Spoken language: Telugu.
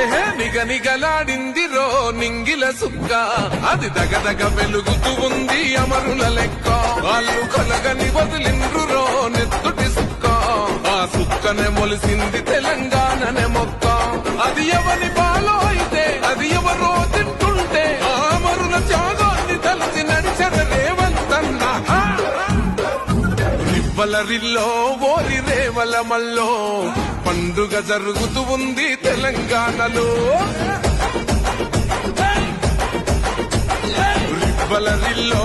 ఏహే రో నింగిల సుక్క. అది దగదగ వెలుగుతూ ఉంది అమరుల లెక్క. వాళ్ళు కలగని వదిలిండ్రు కుక్కనే సుక్కనే మొలిసింది తెలంగాణనే మొక్క. అది ఎవరి పాలో అయితే అది ఎవరో తింటుంటే ఆ మరుల త్యాగాన్ని తలచి నడిచెద రేవంతన్నా. రివ్వలరిల్లో ఓరి రేవల మల్లో పండుగ జరుగుతూ ఉంది తెలంగాణలో. రివ్వలరిల్లో